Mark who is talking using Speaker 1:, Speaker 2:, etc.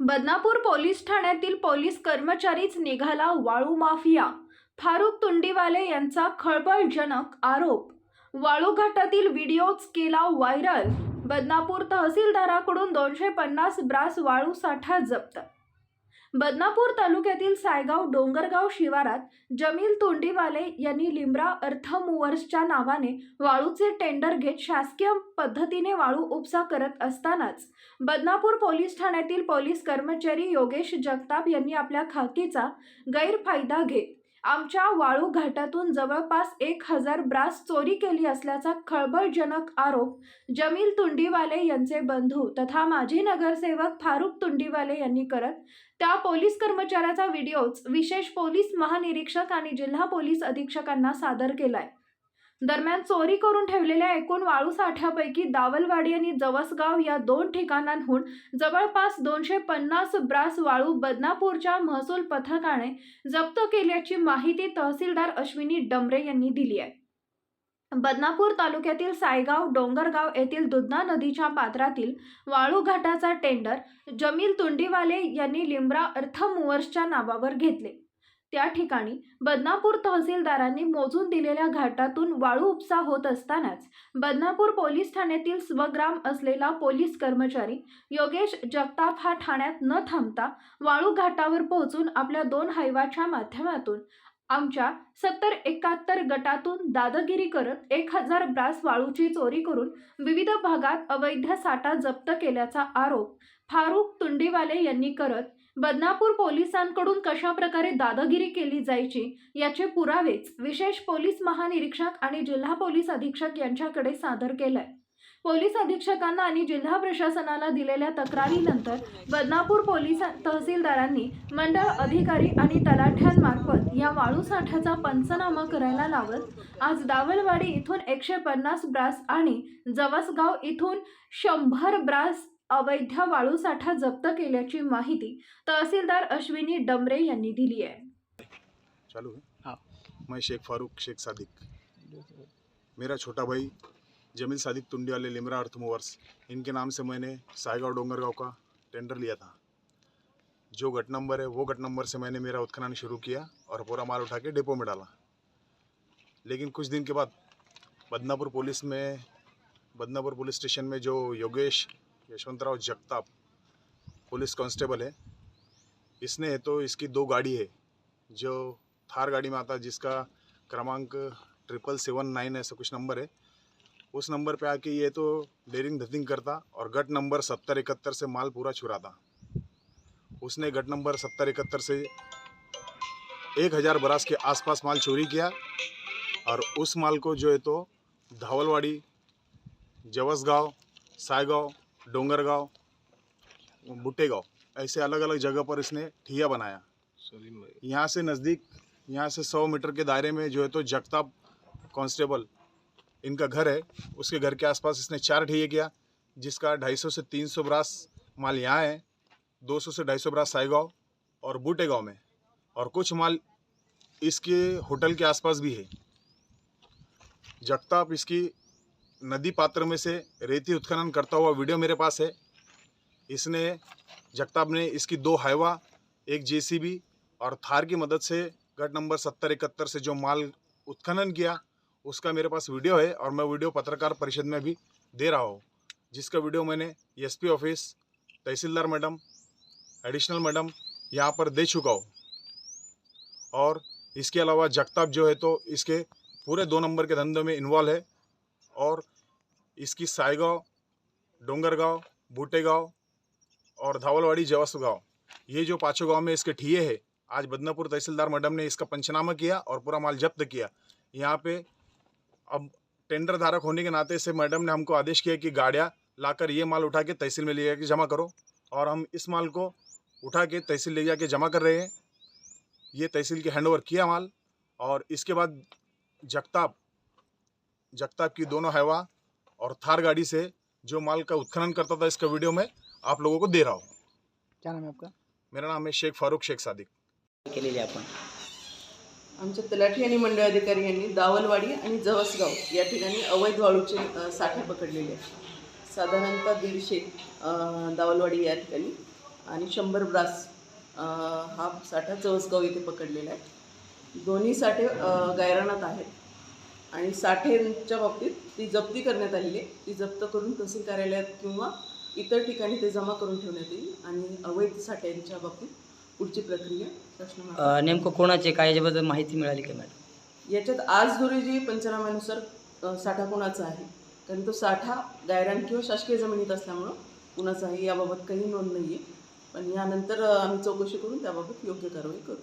Speaker 1: Badnapur police ठाण्यातील police कर्मचारीच निघाला वाळू माफिया. फारुख तुंडीवाले यांचा खळबळजनक आरोप. वाळू घाटातील व्हिडिओच केला व्हायरल. बदनापूर तहसीलदाराकडून दोनशे पन्नास ब्रास वाळू साठा जप्त बदनापूर तालुक्यातील सायगाव डोंगरगाव शिवारात जमील तोंडीवाले यांनी लिंब्रा अर्थ मूवर्सच्या नावाने वाळूचे टेंडर घेत शासकीय पद्धतीने वाळू उपसा करत असतानाच बदनापूर पोलीस ठाण्यातील पोलीस कर्मचारी योगेश जगताप यांनी आपल्या खाकीचा गैरफायदा घेत आमच्या वाळू घाटातून जवळपास एक हजार ब्रास चोरी केली असल्याचा खळबळजनक आरोप जमील तुंडीवाले यांचे बंधू तथा माजी नगरसेवक फारुख तुंडीवाले यांनी करत त्या पोलीस कर्मचाऱ्याचा व्हिडिओच विशेष पोलीस महानिरीक्षक आणि जिल्हा पोलीस अधीक्षकांना सादर केलाय. दरम्यान चोरी करून ठेवलेल्या एकूण वाळू साठ्यापैकी दावलवाडी आणि जवसगाव या दोन ठिकाणांहून जवळपास दोनशे पन्नास ब्रास वाळू बदनापूरच्या महसूल पथकाने जप्त केल्याची माहिती तहसीलदार अश्विनी डमरे यांनी दिली आहे. बदनापूर तालुक्यातील सायगाव डोंगरगाव येथील दुधना नदीच्या पात्रातील वाळू घाटाचा टेंडर जमील तुंडीवाले यांनी लिंब्रा अर्थ मुव्हर्सच्या नावावर घेतले. त्या ठिकाणी बदनापूर तहसीलदारांनी मोजून दिलेल्या घाटातून वाळू उपसा होत असतानाच बदनापूर पोलीस ठाण्यातील स्वग्राम असलेला पोलीस कर्मचारी योगेश जगताप हा ठाण्यात न थांबता वाळू घाटावर पोहोचून आपल्या दोन हायवाच्या माध्यमातून आमच्या सत्तर एकाहत्तर गटातून दादागिरी करत एक हजार ब्रास वाळूची चोरी करून विविध भागात अवैध साठा जप्त केल्याचा आरोप फारुख तुंडीवाले यांनी करत बदनापूर पोलिसांकडून कशा प्रकारे दादागिरी केली जायची याचे पुरावेच विशेष पोलीस महानिरीक्षक आणि जिल्हा पोलीस अधीक्षक यांच्याकडे सादर केलंय. पोलीस अधीक्षकांना आणि जिल्हा प्रशासनाला दिलेल्या तक्रारीनंतर बदनापूर पोलीस तहसीलदारांनी मंडळ अधिकारी आणि तलाठ्यांमार्फत या वाळू साठ्याचा पंचनामा करायला लावत आज दावलवाडी इथून एकशे पन्नास ब्रास आणि जवसगाव इथून शंभर ब्रास अवैध वाळू साठा जप्त केल्याची माहिती तहसीलदार अश्विनी डमरे यांनी दिली आहे.
Speaker 2: चालू है
Speaker 3: हाँ।
Speaker 2: मैं शेख फारूक शेख सादिक. मेरा छोटा भाई जमील सादिक तुंडी वाले लिमरा अर्थ मूवर्स. इनके नाम से मैंने सायगांव डोंगरगांव का टेंडर लिया था। जो गट नंबर है वो गट नंबर से मैंने मेरा उत्खनन शुरू किया और पूरा माल उठा के डिपो में डाला। लेकिन कुछ दिन के बाद बदनापुर पुलिस में बदनापुर पुलिस स्टेशन में जो योगेश यशवंतराव जगताप, पुलिस कांस्टेबल है। इसने तो इसकी दो गाड़ी है, जो थार गाड़ी में आता जिसका क्रमांक ट्रिपल सेवन नाइन ऐसा कुछ नंबर है। उस नंबर पे आके ये तो डेरिंग धतिंग करता और गट नंबर सत्तर इकहत्तर से माल पूरा छुराता। उसने गट नंबर सत्तर इकहत्तर से एक हज़ार बरास के आसपास माल चोरी किया और उस माल को जो है तो धावलवाड़ी, जवसगांव, सायगांव डोंगरगांव बुट्टेगांव ऐसे अलग अलग जगह पर इसने ठिया बनाया। यहाँ से नज़दीक यहाँ से सौ मीटर के दायरे में जो है तो जगताप कांस्टेबल इनका घर है। उसके घर के आसपास इसने चार ठिए किया जिसका 250 से 300 ब्रास माल यहाँ है 200 से 250 ब्रास साईगांव और बूटे गाँव में। और कुछ माल इसके होटल के आसपास भी है। जगताप इसकी नदी पात्र में से रेती उत्खनन करता हुआ वीडियो मेरे पास है। इसने, जगताप ने इसकी दो हाइवा, एक जेसीबी और थार की मदद से गट नंबर सत्तर इकहत्तर से जो माल उत्खनन किया, उसका मेरे पास वीडियो है और मैं वीडियो पत्रकार परिषद में भी दे रहा हूँ, जिसका वीडियो मैंने SP office, tehsildar madam, additional madam यहाँ पर दे चुका हूँ। और इसके अलावा जगताप जो है तो इसके पूरे दो नंबर के धंधे में इन्वॉल्व है और इसकी सायगांव डोंगरगांव, बूटेगांव और धावलवाड़ी जवासु गाँव ये जो पाँचों गाँव में इसके ठिए है, आज बदनापुर तहसीलदार मैडम ने इसका पंचनामा किया और पूरा माल जब्त किया। यहाँ पे अब टेंडर धारक होने के नाते से मैडम ने हमको आदेश किया कि गाड़ियाँ लाकर ये माल उठा के तहसील में ले जाके जमा करो और हम इस माल को उठा के तहसील ले जाके जमा कर रहे हैं। ये तहसील के हैंड ओवर किया माल और इसके बाद जगताप जगताप की दोनों हैवा और थार गाड़ी से जो माल का उत्खनन करता था इसका वीडियो मैं आप लोगों को दे रहा हूँ।
Speaker 3: क्या नाम है आपका?
Speaker 2: मेरा नाम है शेख फारूक शेख सादिक।
Speaker 3: केलेली आपण।
Speaker 4: आमच्या तलाठी आणि मंडळ अधिकारी यांनी दावलवाडी आणि जवसगाव या ठिकाणी अवैध वाळूचे साठे पकडलेले आहेत. साधारणतः दीडशे दावलवाडी या ठिकाणी आणि शंभर ब्रास हा साठा चवसगाव येथे पकडलेला आहे. दोन्ही साठे गायरानात आहेत. आणि साठेंच्या बाबतीत ती जप्ती करण्यात आलेली आहे. ती जप्त करून तहसील कार्यालयात किंवा इतर ठिकाणी ते जमा करून ठेवण्यात येईल आणि अवैध साठ्यांच्या बाबतीत पुढची प्रक्रिया शासनामार्फत
Speaker 3: अ, नेमकं कोणाचे काय याच्याबद्दल माहिती मिळाली का मॅडम?
Speaker 4: याच्यात आज रोजी पंचनाम्यानुसार अ, साठा कोणाचा आहे? कारण तो साठा गायरान किंवा शासकीय जमिनीत असल्यामुळं कुणाचा आहे याबाबत काही नोंद नाही आहे पण यानंतर अ, आम्ही चौकशी करून त्याबाबत योग्य कारवाई करू.